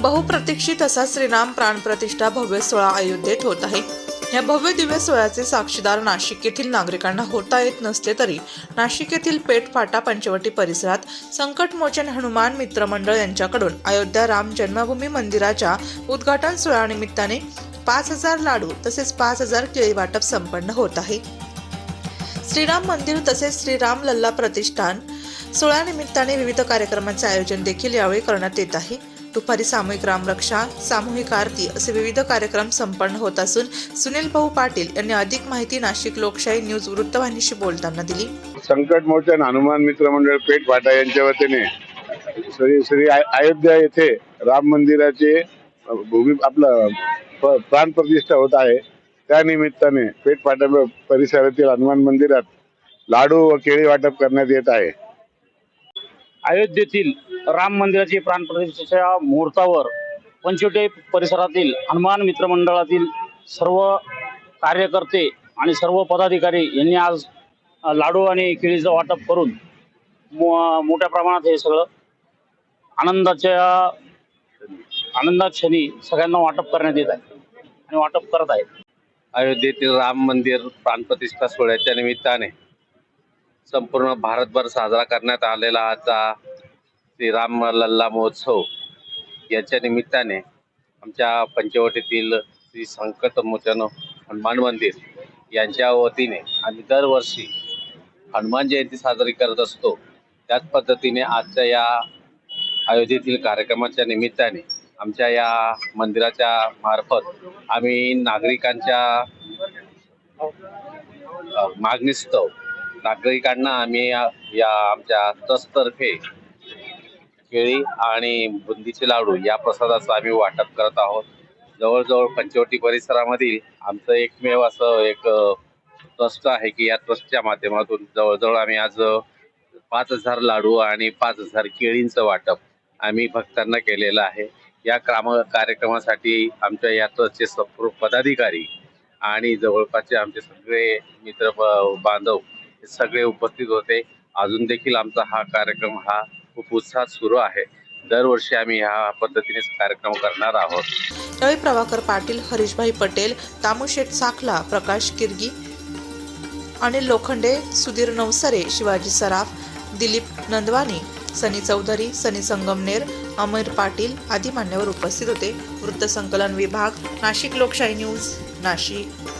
बहुप्रतीक्षित असा श्रीराम प्राणप्रतिष्ठा भव्य सोहळा अयोध्येत होत आहे. या भव्य दिव्य सोहळ्याचे साक्षीदार नाशिक येथील नागरिकांना होता येत नसले तरी नाशिक येथील पेठ फाटा पंचवटी परिसरात संकटमोचन हनुमान मित्र मंडळ यांच्याकडून अयोध्या राम जन्मभूमी मंदिराच्या उद्घाटन सोहळ्यानिमित्ताने पाच हजार लाडू तसेच पाच हजार केळी वाटप संपन्न होत आहे. श्रीराम मंदिर तसेच श्रीराम लल्ला प्रतिष्ठान सोहळ्यानिमित्ताने विविध कार्यक्रमांचे आयोजन देखील यावेळी करण्यात येत आहे. दुपारी सामूहिक रामरक्षा सामूहिक आरती असे विविध कार्यक्रम संपन्न होत असून सुनील भाऊ पाटील यांनी अधिक माहिती नाशिक लोकशाही न्यूज वृत्तवाहिनीशी बोलताना दिली. संकटमोचन हनुमान मित्र मंडळ पेठ फाटा यांच्या वतीने श्री श्री अयोध्या येथे राम मंदिराचे भूमी आपलं प्राण प्रतिष्ठा होत आहे. त्या निमित्ताने पेठ फाटा परिसरातील हनुमान मंदिरात लाडू व केळी वाटप करण्यात येत आहे. अयोध्येतील राम मंदिराची प्राणप्रतिष्ठेच्या मुहूर्तावर पंचवटे परिसरातील हनुमान मित्रमंडळातील सर्व कार्यकर्ते आणि सर्व पदाधिकारी यांनी आज लाडू आणि केळीचं वाटप करून मो मोठ्या प्रमाणात हे सगळं आनंदाच्या आनंदात क्षणी सगळ्यांना वाटप करण्यात येत आहे आणि वाटप करत आहेत. अयोध्येतील राम मंदिर प्राणप्रतिष्ठा सोहळ्याच्या निमित्ताने संपूर्ण भारतभर साजरा करण्यात आलेला आजचा श्री राम लल्ला महोत्सव याच्या निमित्ताने आमच्या पंचवटीतील श्री संकटमोचन हनुमान मंदिर यांच्या वतीने आम्ही दरवर्षी हनुमान जयंती साजरी करत असतो. त्याच पद्धतीने आजच्या या आयोजितील कार्यक्रमाच्या निमित्ताने आमच्या या मंदिराच्या मार्फत आम्ही नागरिकांच्या मागणीस्तव नागरिकांना आम्ही या या आमच्या ट्रस्टतर्फे केळी आणि बुंदीचे लाडू या प्रसादाचं आम्ही वाटप करत आहोत. जवळजवळ पंचवटी परिसरामधील आमचं एकमेव असं एक ट्रस्ट आहे की या ट्रस्टच्या माध्यमातून जवळजवळ आम्ही आज पाच हजार लाडू आणि पाच हजार केळींचं वाटप आम्ही भक्तांना केलेलं आहे. या क्राम कार्यक्रमासाठी आमच्या या ट्रस्टचे संपूर्ण पदाधिकारी आणि जवळपासचे आमचे सगळे मित्र ब- बांधव हे सगळे उपस्थित होते. अजून देखील आमचा हा कार्यक्रम हा खूप उत्साहात सुरू आहे. दरवर्षी आम्ही ह्या पद्धतीने कार्यक्रम करणार आहोत. रवी प्रभाकर पाटील हरीशभाई पटेल तामुशेठ साखला प्रकाश किरगी अनिल लोखंडे सुधीर नवसरे शिवाजी सराफ दिलीप नंदवानी सनी चौधरी सनी संगमनेर अमर पाटील आदी मान्यवर उपस्थित होते. वृत्तसंकलन विभाग नाशिक लोकशाही न्यूज नाशिक.